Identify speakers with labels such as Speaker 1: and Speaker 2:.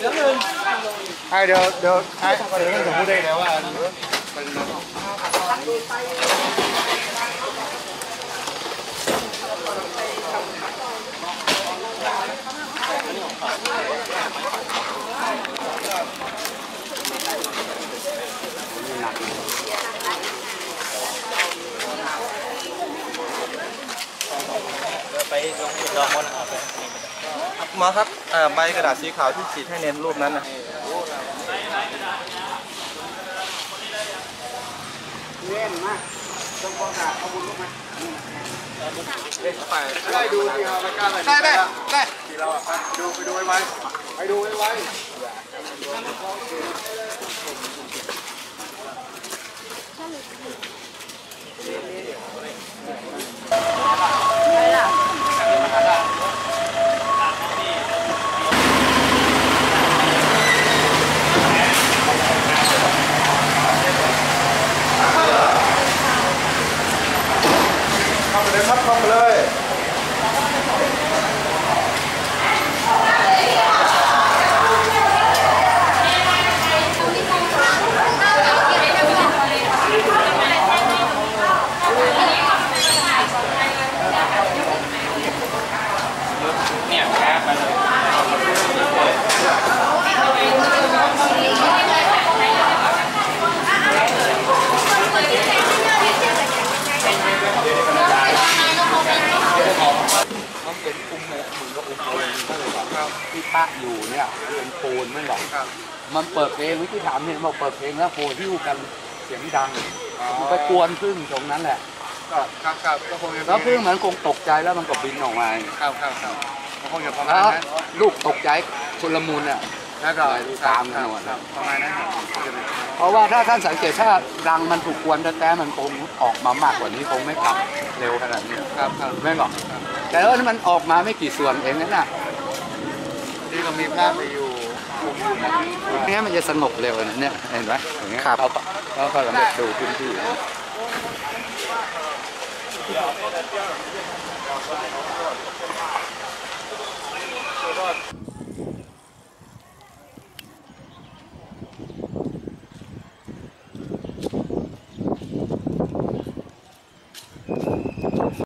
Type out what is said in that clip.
Speaker 1: ให้เดี๋ยวเดี๋ยวให้เดี๋ยวจะพูดได้แล้วว่า เป็น
Speaker 2: ไปลงดอมอครับ
Speaker 3: ใบกระดาษสีขาวที่ฉีดให้เน้นรูปนั้นนะ
Speaker 1: เล่นมาต้องกาเอาบุญลูกมา
Speaker 3: ไป
Speaker 1: ได้ดูที่ไปกล้าเลย
Speaker 3: ได้ได้ได้
Speaker 1: ที่เราไปดูไปดูไวๆไปดูไวๆ
Speaker 3: เข้าไป นะครับเข้าไปเล
Speaker 2: ยแพ้ไปเลย
Speaker 4: มันเป็นอุ้มเลยมึงก็อุ้มเอาเองก็เลยบอก ที่ปะอยู่เนี่ยเป็นโคนไม่หรอกมันเปิดเพลงเมื่อกี้ถามเห็นบอกเปิดเพลงแล้วโคนที่อยู่กันเสียงดังมันไปกวนพึ่งตรงนั้นแหละ
Speaker 1: ก็ครับครับก็คงจะ
Speaker 4: แล้วพึ่งมันคงตกใจแล้วมันก็บินออกมา
Speaker 1: ครับครับครับก็คงจะประมา
Speaker 4: แล้
Speaker 1: ณ
Speaker 4: ว
Speaker 1: นั้น
Speaker 4: ลูกตกใจชุลมุนอะ
Speaker 1: แล้วก็
Speaker 4: ตามกันหมด
Speaker 1: ครับประมาณนั้นครับ
Speaker 4: เพราะว่าถ้าท่านสังเกตถ้ารังมันถูกกวนแต่มันคงออกมามากกว่านี้คงไม่กลับเร็วขนาดนี้
Speaker 1: ครับครับ
Speaker 4: ไม่หรอก แต่ว่ามันออกมาไม่กี่ส่วนเองนั่นน่ะ
Speaker 1: นี่ก็มีภาพไปอยู่
Speaker 4: เนี้ยมันจะสงบเร็วนะเนี่ยเห็นไหมอย่างเงี้ยเขาก็เขาก็สำเร็จดูพื้นที่